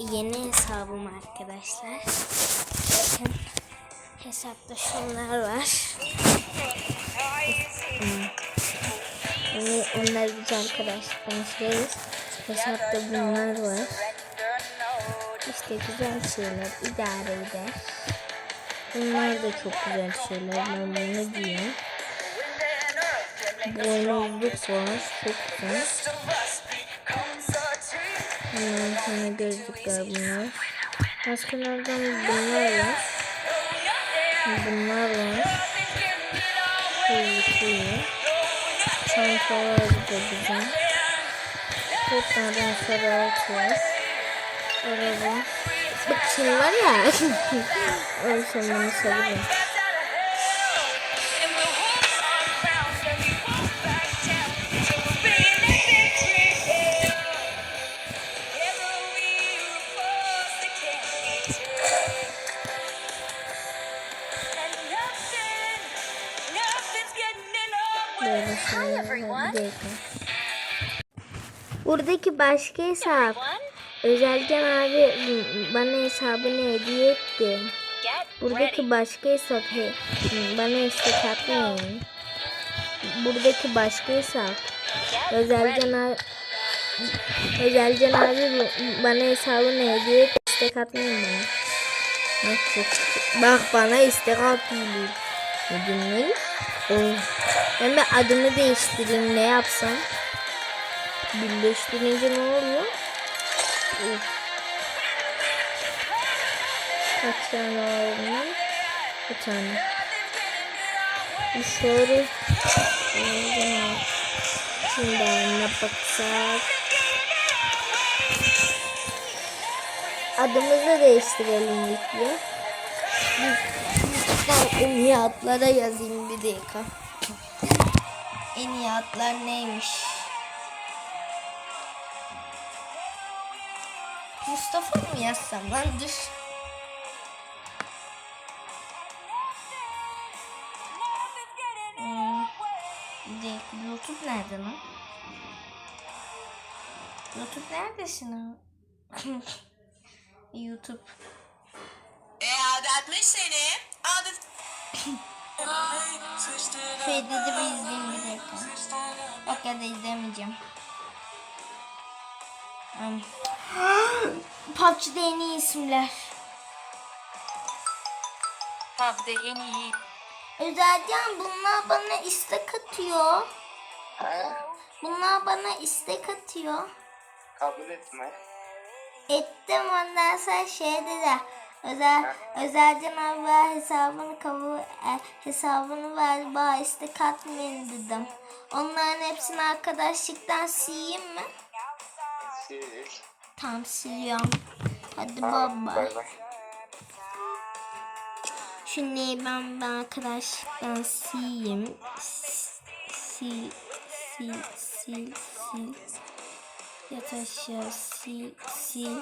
yeni hesabım arkadaşlar. Bakın hesapta şunlar var. Hmm. Onu, onlar biz arkadaşlarımız. Hesapta bunlar var. İşte güzel şeyler idare eder. Bunlar da çok güzel şeyler. Ben bunu giyiyorum. Boynuzluk var. Çok güzel. Bunlar sana gözlükler bunlar. Maskelerden bunlar var. Bunlar var. Şöyle. Çantalar da güzel. Kurtlardan sarı var. Araba. Bak şimdi var ya. Öyle sonunu severim. Buradaki başka hesap. Özelden abi bana hesabını hediye etti. Buradaki başka hesap he, bana istek atmayın. Buradaki başka hesap. Özelden abi Özelden abi bana hesabını hediye etti. İstek atmayın bana. Nasıl? Bak bana istek atıyor. Ne? Oh. Ben bir adımı değiştireyim ne yapsam? Birleştirince ne oluyor? Of. Kaç tane bunun? Bir tane. Bir şöyle. Şimdi ne baksak? Adımızı değiştirelim ilk. Lütfen en iyi atlara yazayım bir dakika. En iyi atlar neymiş? Mustafa mı yazsam lan dur. Hmm, YouTube nerede lan? YouTube neredesin ha? YouTube. E aldatmış seni. Aldat... Şeyde de bir izleyeyim bir dakika. Yok ya da izlemeyeceğim. Hmm. PUBG'de en iyi isimler. PUBG'de en iyi. Özelden bunlar bana istek atıyor. Bunlar bana istek atıyor. Kabul etme. Ettim ondan sonra şey dedi. Özel, özelden abi hesabını kabul e, hesabını ver bana istek atmayın dedim. Onların hepsini arkadaşlıktan sileyim mi? Sil. Tam siliyorum. Hadi Tamam, baba. bay bay. Şimdi ben, ben arkadaşlıktan sileyim. Sil, sil, sil, sil. Yat aşağı, sil, sil.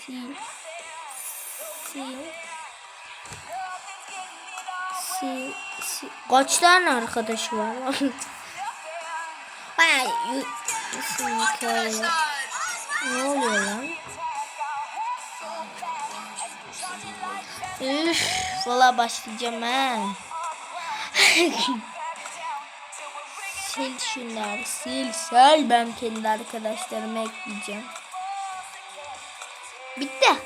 Sil, sil. Sil, sil. Kaç tane arkadaşı var yu- isim hikaye. Ne oluyor lan? Üf, valla başlayacağım ha. sil şunları, sil, sil. Ben kendi arkadaşlarıma ekleyeceğim. Bitti.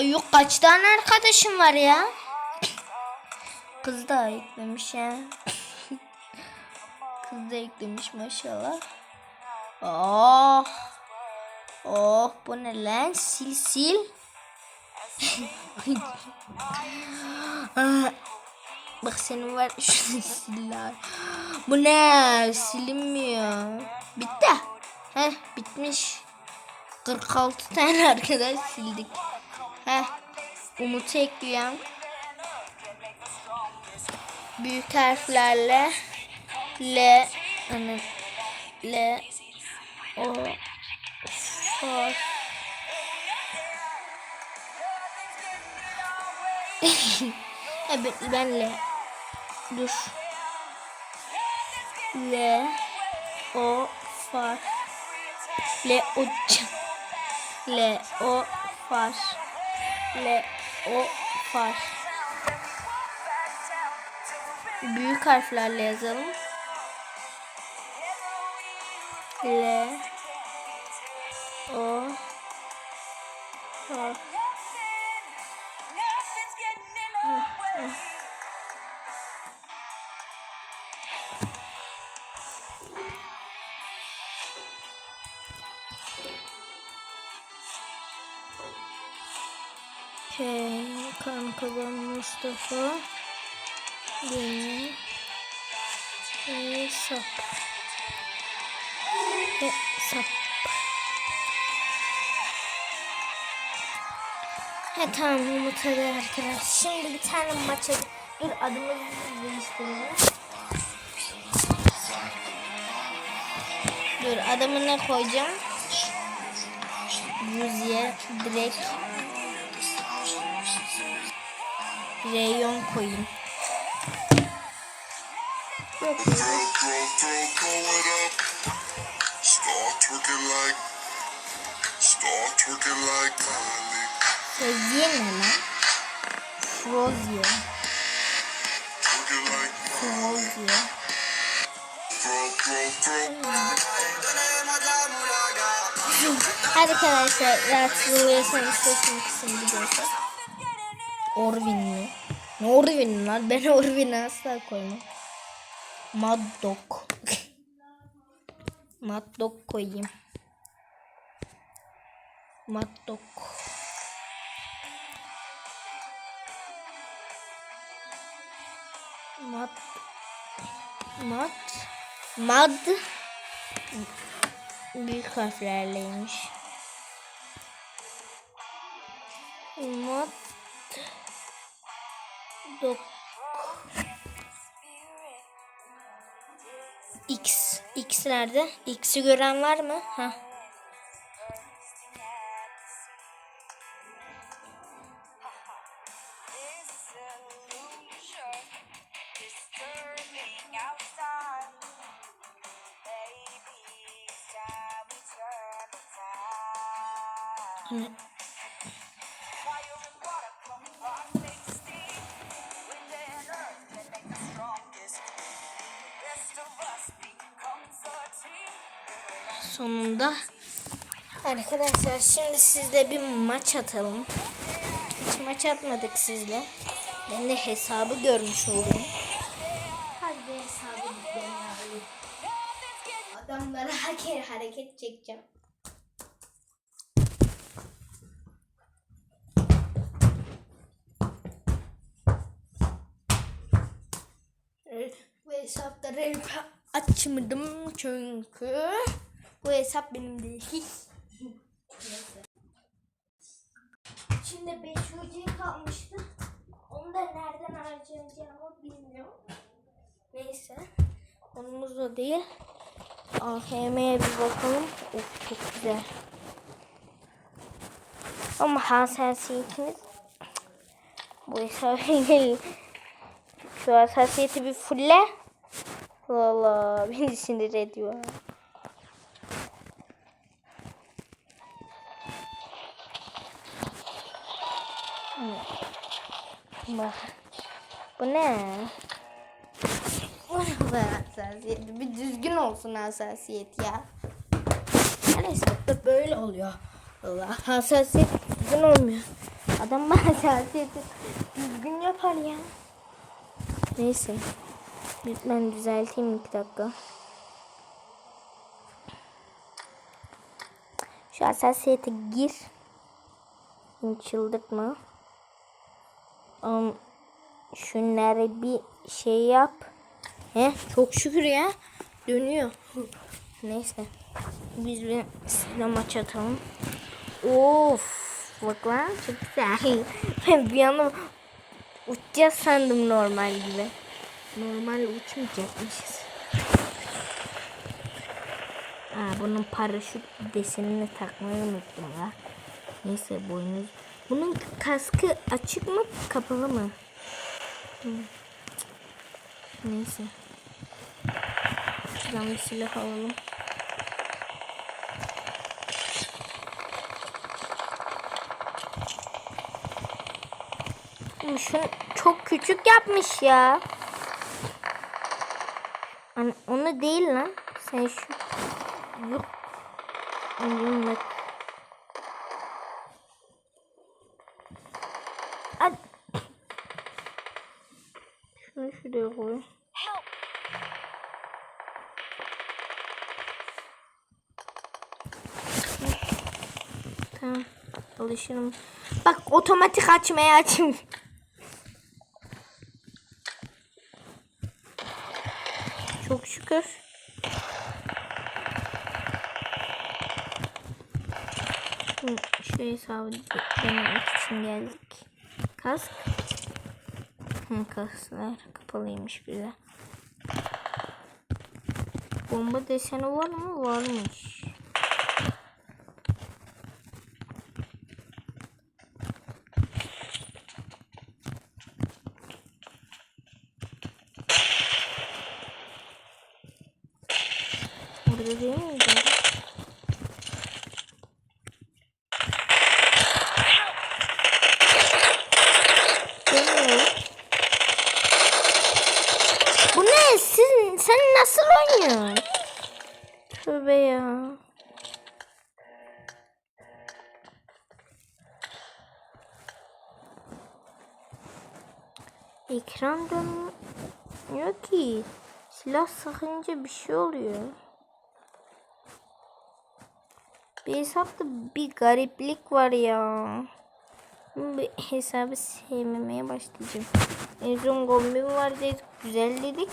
Ay yok kaç tane arkadaşım var ya? Kız da eklemiş ya. Kız da eklemiş maşallah. Oh. Oh bu ne lan? Sil sil. Bak senin var şunu siller. Bu ne? Silinmiyor. Bitti. Heh bitmiş. 46 tane arkadaş sildik. Heh. Umut'u ekliyorum. Büyük harflerle L hani L O F Evet ben L Dur. Le o far. Le o Le o far. Le o far. Büyük harflerle yazalım. Le o far. Mustafa Beni Hesap Hesap He tamam Umut hadi arkadaşlar. Şimdi bir tane maça dur adımızı değiştirelim. Dur adımı ne koyacağım? Yüzye direkt ne lan? Froziye. Twerking like, Froziye. throw, throw, throw. Arkadaşlar rahatsız oluyorsanız sesini kısın biliyorsa. Orvin mi? Ne Orvin lan? Ben Orvin'i asla koymam. Mad Dog. Mad Dog koyayım. Mad Dog. Mad Mad Mad büyük harflerleymiş. Mad Dok X X nerede? X'i gören var mı? Ha. Sonunda Arkadaşlar şimdi sizle bir maç atalım. Hiç maç atmadık sizle. Ben de hesabı görmüş oldum. Hadi hesabı gidelim abi. Adamlara hareket, hareket çekeceğim. Bu hesapları açmadım çünkü bu hesap benim değil. Şimdi 5 UC kalmıştı. Onu da nereden harcayacağımı bilmiyorum. Neyse. Konumuz o değil. AFM'ye bir bakalım. Of çok güzel. Ama hassasiyetiniz bu hesabı şu hassasiyeti bir fulle. Valla beni sinir ediyor. Bak. Bu ne? Bu hassasiyet? Bir düzgün olsun hassasiyet ya. Neyse böyle oluyor. Allah hassasiyet düzgün olmuyor. Adam hassasiyeti düzgün yapar ya. Neyse. Ben düzelteyim iki dakika. Şu hassasiyete gir. Beni çıldırtma. Um, şunları bir şey yap. He, çok şükür ya. Dönüyor. Neyse. Biz bir sinema maç atalım. Of. Bak lan çok güzel. Ben bir anda uçacağız sandım normal gibi. Normal uçmayacakmışız. Aa, bunun paraşüt desenini takmayı unuttum ya. Neyse boynuz. Bunun kaskı açık mı kapalı mı? Hı. Neyse. Şuradan bir silah alalım. Şunu çok küçük yapmış ya. Hani onu değil lan. Sen şu yok. Yumruk. Hadi. Şunu şuraya koy. Tamam. Alışırım. Bak otomatik açmaya açayım. Çok şükür. Şu hesabı denemek için geldik. Kask. Hı, kasklar kapalıymış bize. Bomba deseni var mı? Varmış. Burada değil miydi? Bilmiyorum. Bu ne? Siz, sen nasıl oynuyorsun? Tövbe ya. Ekran dönmüyor ki. Silah sıkınca bir şey oluyor. Bir hesapta bir gariplik var ya. Bu hesabı sevmemeye başlayacağım. En son kombin var dedik, güzel dedik.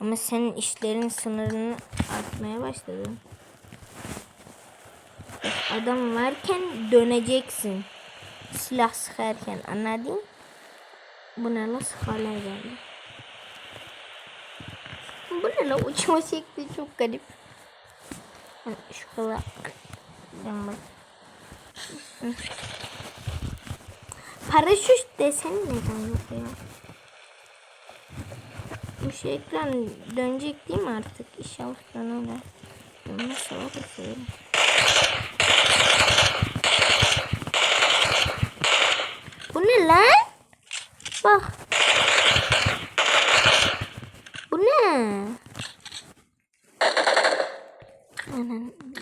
Ama senin işlerin sınırını artmaya başladı. Adam varken döneceksin. Silah sıkarken anladın? Bu ne la sıkarlar geldi. Bu ne la uçma şekli çok garip. Hani Şu kadar. Paraşüt deseni neden yok ya? Bu şey ekran dönecek değil mi artık? İnşallah döner. Nasıl olur Bu ne lan? Bak. Bu ne?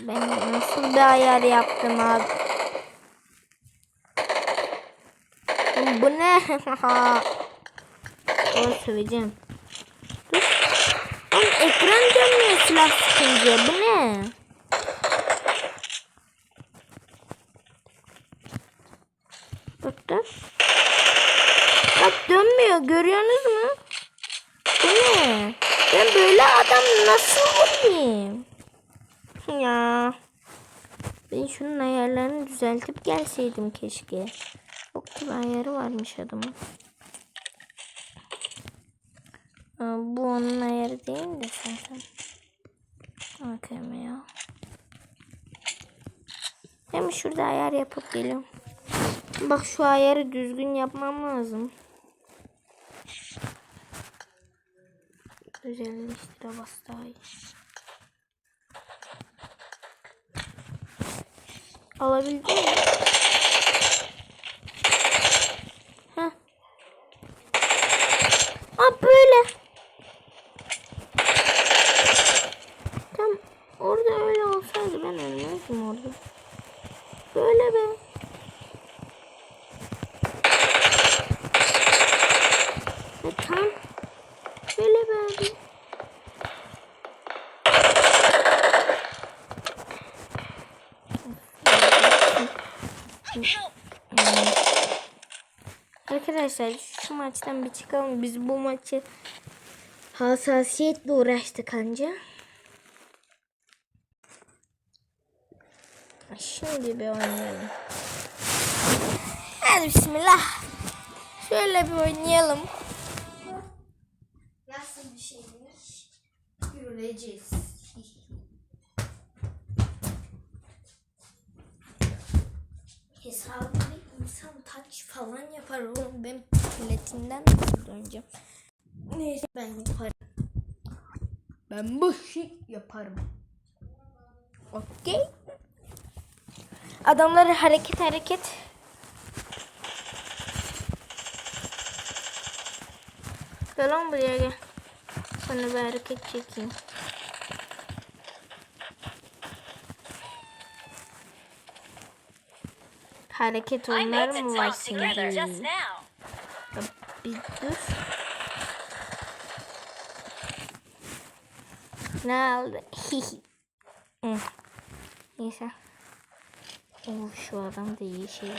Ben nasıl bir ayar yaptım abi? Bu ne? Onu söyleyeceğim. Dur. Oğlum ekran dönmüyor silah sıkınca. Bu ne? Bak dur. Bak dönmüyor. Görüyorsunuz mu? Bu ne? Ben böyle adam nasıl vurayım? Ya. Ben şunun ayarlarını düzeltip gelseydim keşke. Çok da ayarı varmış adamın. Bu onun ayarı değil de zaten. Bakayım ya. Hem şurada ayar yapıp geliyorum. Bak şu ayarı düzgün yapmam lazım. Özelleştire bas daha iyi. Alabildin mi? Heh. Aa böyle. Tam orada öyle olsaydı ben ölmezdim orada. Böyle be. E, tam böyle be abi. Arkadaşlar şu maçtan bir çıkalım. Biz bu maçı hassasiyetle uğraştık anca. Şimdi bir oynayalım. Hadi bismillah. Şöyle bir oynayalım. Nasıl bir şeymiş? Göreceğiz. Hesabı insan taç falan yapar oğlum. Ben platinden nasıl döneceğim? Neyse ben yaparım. Ben bu işi yaparım. Okey. Adamları hareket hareket. Gel lan buraya gel. Sana bir hareket çekeyim. Hareket the mı var toast together just şimdi? Bir dur. Ne aldı? Hı. Neyse. Oh, şu adamda iyi şey var.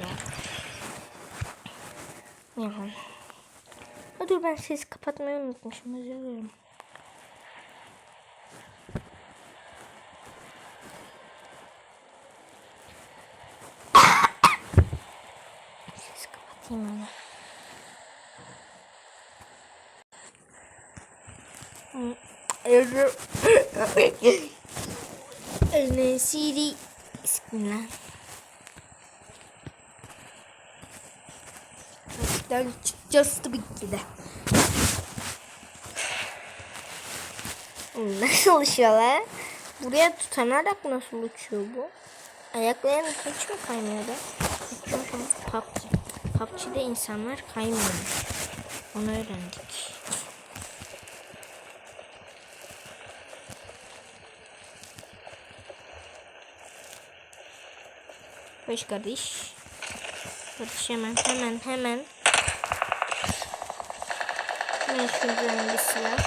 Yapalım. Ha, dur ben sesi kapatmayı unutmuşum. Özür dilerim. Eline CD Bismillah. Gerçekten çıkacağız tabii ki de. Nasıl uçuyor lan? Buraya tutanarak nasıl uçuyor bu? Ayaklarının hiç mi kaymıyordu? PUBG. PUBG'de insanlar kaymıyormuş. Onu öğrendik. Hoş kardeş. Kardeş hemen hemen hemen. Hemen şuradan bir silah.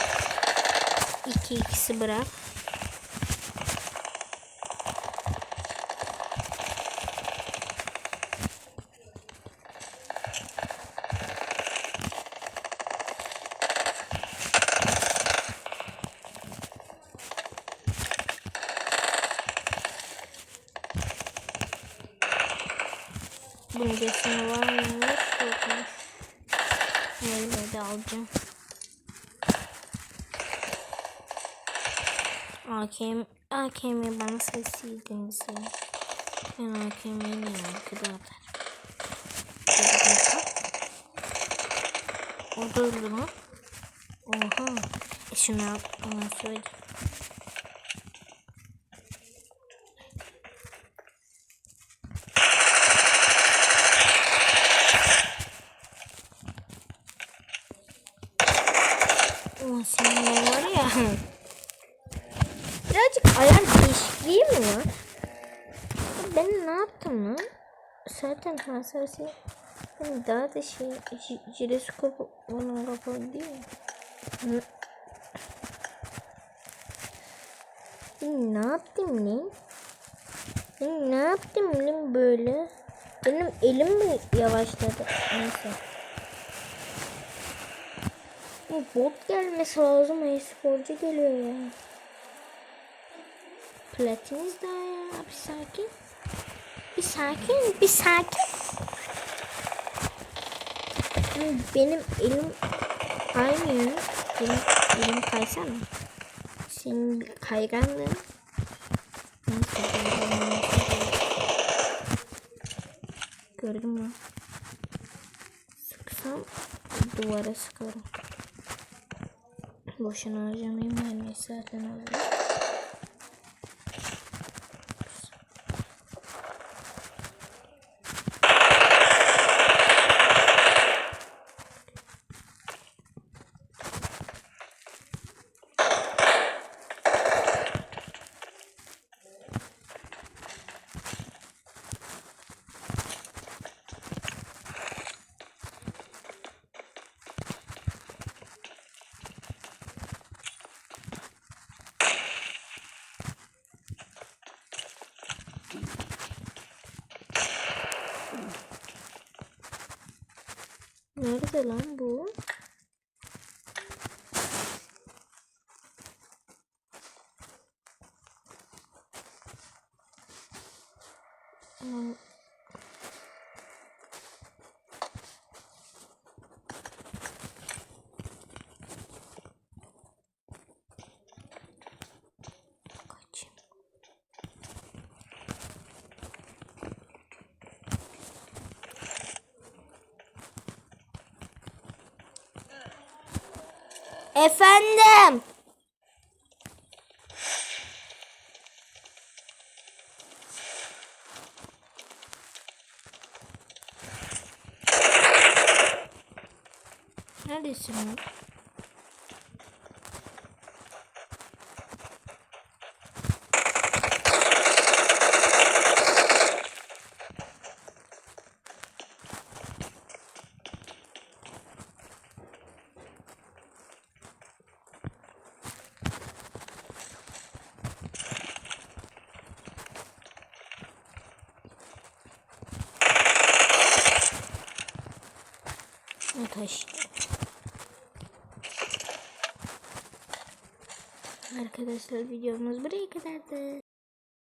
İki ikisi bırak. Resmi var mı? Yokmuş. Öyle de alacağım. AKM, AKM bana sesliydiniz ya. Ben AKM'yi ne dakika. O da öldü? Oha. E şunu al. Ona söyle. Ulan senin ne var ya. Birazcık ayar değişikliği mi var? Ben ne yaptım lan? Zaten hassasiyet ben daha da şey jiroskopu onun kapalı değil mi? Ne yaptım lan? Ben ne yaptım lan böyle? Benim elim mi yavaşladı? Neyse. Bu bot gelmesi lazım. E-sporcu geliyor ya. Platiniz daha ya. Bir sakin. Bir sakin. Bir sakin. Benim elim kaymıyor. Benim elim. Senin kayganlığın. Neyse. ben bunu Gördün mü? Sıksam duvara sıkarım. Boşuna harcamayayım de zaten aldım. Nerede lan bu? Aman. Efendim. Neredesin lan? Arkadaşlar videomuz buraya kadardı.